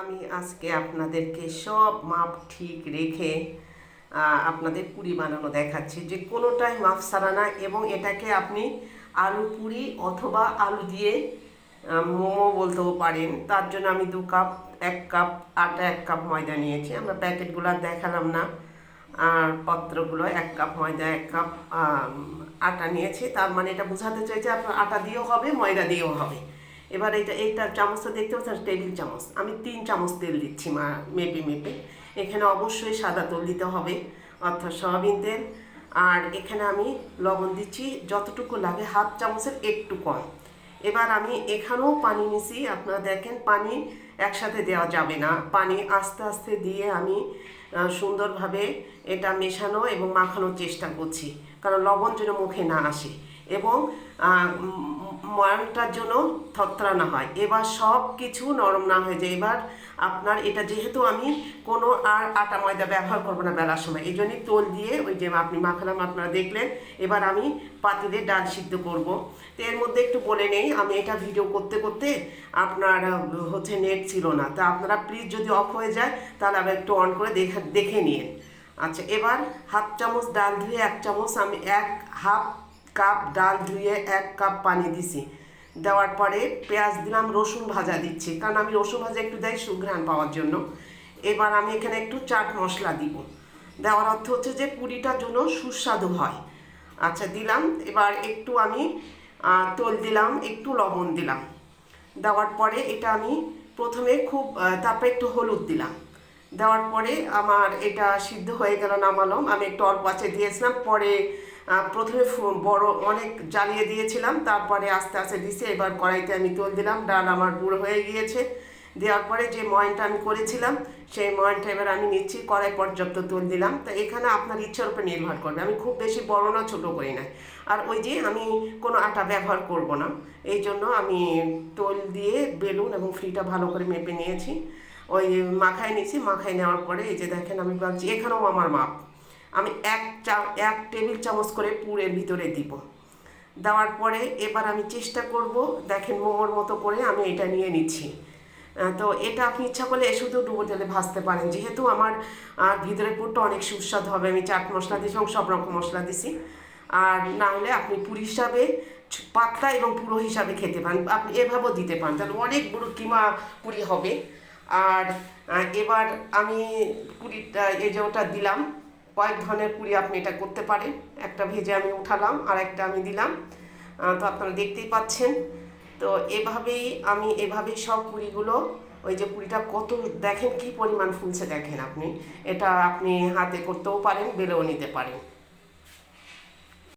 আমি আজকে আপনাদেরকে সব মাপ ঠিক রেখে আপনাদের পুরি বানানো দেখাচ্ছি। যে কোনোটাই মাপ সারা না এবং এটাকে আপনি আলু পুরি অথবা আলু দিয়ে মোমো বলতেও পারেন। তার জন্য আমি দু কাপ, এক কাপ আটা, এক কাপ ময়দা নিয়েছি। আমরা প্যাকেটগুলো দেখালাম না। আর পত্রগুলো এক কাপ ময়দা, এক কাপ আটা নিয়েছি। তার মানে এটা বোঝাতে চাইছে আপনার আটা দিয়েও হবে, ময়দা দিয়েও হবে। এবার এটা এইটা চামচটা দেখতে পাচ্ছেন টেবিল চামচ। আমি তিন চামচ তেল দিচ্ছি, মা, মেপে মেপে। এখানে অবশ্যই সাদা তেল দিতে হবে, অর্থাৎ সয়াবিন তেল। আর এখানে আমি লবণ দিচ্ছি, যতটুকু লাগে হাফ চামচের একটু কম। এবার আমি এখানেও পানি নিছি, আপনারা দেখেন পানি একসাথে দেওয়া যাবে না। পানি আস্তে আস্তে দিয়ে আমি সুন্দরভাবে এটা মেশানো এবং মাখানোর চেষ্টা করছি, কারণ লবণ যেন মুখে না আসে। এবং ময়ানটার জন্য থত্রা না হয়। এবার সব কিছু নরম না হয়ে যায়। এবার আপনার এটা যেহেতু আমি কোনো আর আটা ময়দা ব্যবহার করব না বেলার সময়, এই জন্যই তোল দিয়ে ওই যে আপনি মাখালাম, আপনারা দেখলেন। এবার আমি পাতিলে ডাল সিদ্ধ করব। তো এর মধ্যে একটু বলে নেই, আমি এটা ভিডিও করতে করতে আপনার হচ্ছে নেট ছিল না। তা আপনারা প্লিজ যদি অফ হয়ে যায়, তাহলে আবার একটু অন করে দেখে দেখে নিন। আচ্ছা এবার হাফ চামচ ডাল ধুয়ে এক চামচ আমি এক হাফ কাপ, ডাল ধুয়ে এক কাপ পানি দিছি। দেওয়ার পরে পেঁয়াজ দিলাম, রসুন ভাজা দিচ্ছি। কারণ আমি রসুন ভাজা একটু দেয় সুঘ্রাণ পাওয়ার জন্য। এবার আমি এখানে একটু চাট মশলা দিব। দেওয়ার অর্থ হচ্ছে যে পুরিটার জন্য সুস্বাদু হয়। আচ্ছা দিলাম। এবার একটু আমি তোল দিলাম, একটু লবণ দিলাম। দেওয়ার পরে এটা আমি প্রথমে খুব তারপরে একটু হলুদ দিলাম। দেওয়ার পরে আমার এটা সিদ্ধ হয়ে গেল, নামালাম। আমি একটু অল্প আছে দিয়েছিলাম, পরে প্রথমে বড় অনেক জ্বালিয়ে দিয়েছিলাম, তারপরে আস্তে আস্তে দিছি, এবার কড়াইতে আমি তোল দিলাম, ডাল আমার গুঁড়ো হয়ে গিয়েছে। দেওয়ার পরে যে ময়নটা আমি করেছিলাম, সেই ময়নটা এবার আমি নিচ্ছি, কড়াই পর্যাপ্ত তোল দিলাম। তো এখানে আপনার ইচ্ছার উপর নির্ভর করবে। আমি খুব বেশি বড় না, ছোটো করি না। আর ওই যে আমি কোনো আটা ব্যবহার করব না। এই জন্য আমি তোল দিয়ে বেলুন এবং ফ্রিটা ভালো করে মেপে নিয়েছি। ওই মাখায় নিয়েছি মাখায় নেওয়ার পরে এই যে দেখেন আমি ভাবছি এখানেও আমার মাপ। আমি এক চা, এক টেবিল চামচ করে পুরের ভিতরে দিব। দেওয়ার পরে এবার আমি চেষ্টা করব, দেখেন মোমোর মতো করে আমি এটা নিয়ে নিচ্ছি। তো এটা আপনি ইচ্ছা করলে শুধু ডুবো তেলে ভাজতে পারেন। যেহেতু আমার ভিতরের পুরটা অনেক সুস্বাদু হবে। আমি চাট মশলা দিয়েছি এবং সব রকম মশলা দিছি আর না হলে আপনি পুরি হিসাবে পাতলা এবং পুরো হিসাবে খেতে পারেন। আপনি এভাবেও দিতে পারেন। তাহলে অনেক বড় কিমা পুরি হবে। আর এবার আমি পুরিটা, এই যে ওটা দিলাম, কয়েক ধরনের পুরি আপনি এটা করতে পারেন। একটা ভেজে আমি উঠালাম আর একটা আমি দিলাম। তো আপনারা দেখতেই পাচ্ছেন। তো এভাবেই আমি, এভাবেই সব পুরিগুলো, ওই যে পুরিটা কত, দেখেন কি পরিমাণ ফুলছে দেখেন আপনি। এটা আপনি হাতে করতেও পারেন, বেলেও নিতে পারেন।